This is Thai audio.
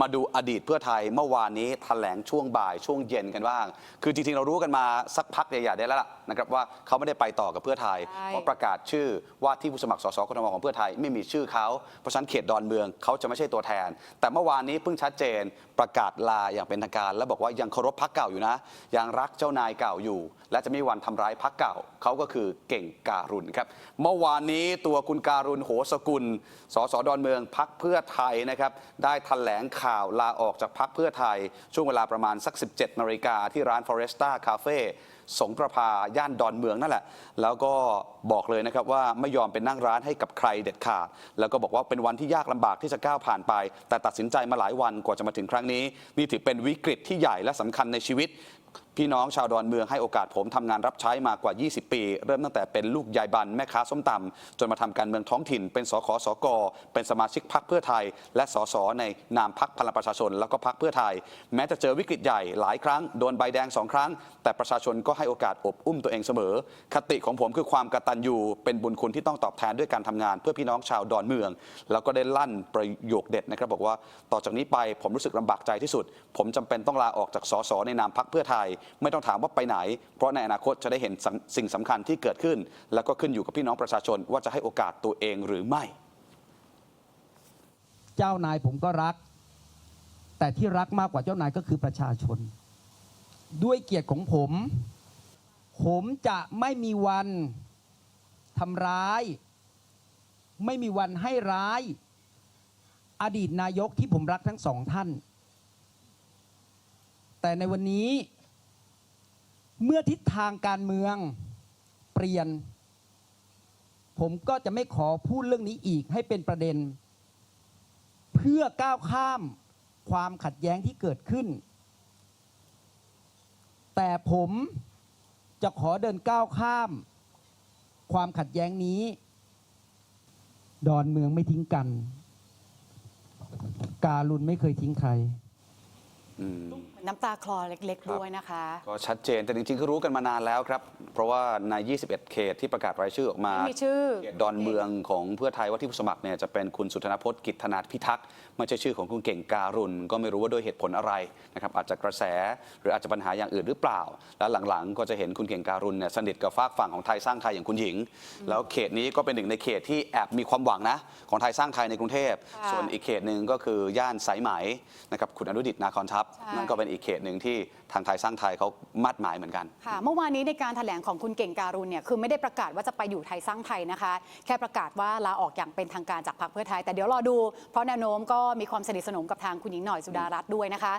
มาดูอดีตเพื่อไทยเมื่อวานนี้แถลงช่วงบ่ายช่วงเย็นกันบ้าง คือจริงๆ เรารู้กันมาสักพักใหญ่ๆได้แล้วล่ะนะครับว่าเขาไม่ได้ไปต่อกับเพื่อไทยใช่ เพราะประกาศชื่อว่าที่ผู้สมัครสสกทมของเพื่อไทยไม่มีชื่อเขาเพราะฉะนั้นเขตดอนเมืองเขาจะไม่ใช่ตัวแทน แต่เมื่อวานนี้เพิ่งชัดเจนประกาศลาอย่างเป็นทางการ แล้วบอกว่ายังเคารพพักเก่าอยู่นะ ยังรักเจ้านายเก่าอยู่ และจะไม่มีวันทำร้ายพักเก่าเขาก็คือเก่งการุณครับเมื่อวานนี้ตัวคุณการุณโหสกุลสสดอนเมืองพักเพื่อไทยนะครับได้แถลงข่าวลาออกจากพักเพื่อไทย ช่วงเวลาประมาณสัก 17นาฬิกาที่ร้าน Foresta Cafe สงประพาย่านดอนเมืองนั่นแหละ แล้วก็บอกเลยนะครับว่าไม่ยอมเป็นนั่งร้านให้กับใครเด็ดขาด แล้วก็บอกว่าเป็นวันที่ยากลำบากที่จะก้าวผ่านไป แต่ตัดสินใจมาหลายวันกว่าจะมาถึงครั้งนี้ นี่ถือเป็นวิกฤตที่ใหญ่และสำคัญในชีวิต พี่น้องชาวดอนเมืองให้โอกาสผมทำงานรับใช้มากว่า 20 ปี เริ่มตั้งแต่เป็นลูกยายบันแม่ค้าส้มตำจนมาทำการเมืองท้องถิ่น เป็นสขสก เป็นสมาชิกพรรคเพื่อไทย และสสในนามพรรคพลังประชาชน แล้วก็พรรคเพื่อไทย แม้จะเจอวิกฤตใหญ่หลายครั้งโดนใบแดงสองครั้ง แต่ประชาชนก็ให้โอกาสอบอุ้มตัวเองเสมอ คติของผมคือความกตัญญูเป็นบุญคุณที่ต้องตอบแทนด้วยการทำงาน เพื่อพี่น้องชาวดอนเมือง แล้วก็ได้ลั่นประโยคเด็ดนะครับบอกว่าต่อจากนี้ไปผมรู้สึกลำบากใจที่สุด ผมจำเป็นต้องลาออกจากสสในนามพรรคเพื่อไทยไม่ต้องถามว่าไปไหน เพราะในอนาคตจะได้เห็นสิ่งสิ่งสำคัญที่เกิดขึ้น แล้วก็ขึ้นอยู่กับพี่น้องประชาชนว่าจะให้โอกาสตัวเองหรือไม่ เจ้านายผมก็รัก แต่ที่รักมากกว่าเจ้านายก็คือประชาชน ด้วยเกียรติของผม ผมจะไม่มีวันทำร้าย ไม่มีวันให้ร้าย อดีตนายกที่ผมรักทั้งสองท่าน แต่ในวันนี้ เมื่อทิศทางการเมืองเปลี่ยน ผมก็จะไม่ขอพูดเรื่องนี้อีกให้เป็นประเด็น เพื่อก้าวข้ามความขัดแย้งที่เกิดขึ้น แต่ผมจะขอเดินก้าวข้าม ความขัดแย้งนี้ ดอนเมืองไม่ทิ้งกัน การุณไม่เคยทิ้งใคร อืม น้ำตาคลอเล็ก ครับ ๆ ด้วยนะคะ ก็ชัดเจนแต่จริงๆก็รู้กันมานานแล้วครับ เพราะว่าใน 21 เขตที่ประกาศรายชื่อออกมาไม่มีชื่อ เขตดอนเมืองของเพื่อไทยว่าที่ผู้สมัครเนี่ยจะเป็นคุณสุธนพจน์กิจธนาพิทักษ์ไม่ใช่ชื่อของคุณเก่งการุณ ก็ไม่รู้ว่าด้วยเหตุผลอะไรนะครับอาจจะกระแสหรืออาจจะปัญหาอย่างอื่นหรือเปล่า แล้วหลังๆ ก็จะเห็นคุณเก่งการุณเนี่ยสนิทกับฝากฝั่งของไทยสร้างไทยอย่างคุณหญิง แล้วเขตนี้ก็เป็นหนึ่งในเขตที่แอบมีความหวังนะของไทยสร้างไทยในกรุงเทพค่ะ ส่วนอีกเขตหนึ่งก็คือย่านสายไหมนะครับคุณอนุดิตนาคอนทัพใช่นั่นก็เป็นอีกเขตหนึ่งที่ทางไทยสร้างไทยเขามัดหมายเหมือนกันค่ะเมื่อวานนี้ในการแถลงของคุณเก่งการุณเนี่ยคือไม่ได้ประกาศว่าจะไปอยู่ไทยสร้างไทยนะคะ แค่ประกาศว่าลาออกอย่างเป็นทางการจากพรรคเพื่อไทย แต่เดี๋ยวรอดูเพราะแนวโน้มก็มีความสนิทสนมกับทางคุณหญิงหน่อยสุดารัตน์ด้วยนะคะ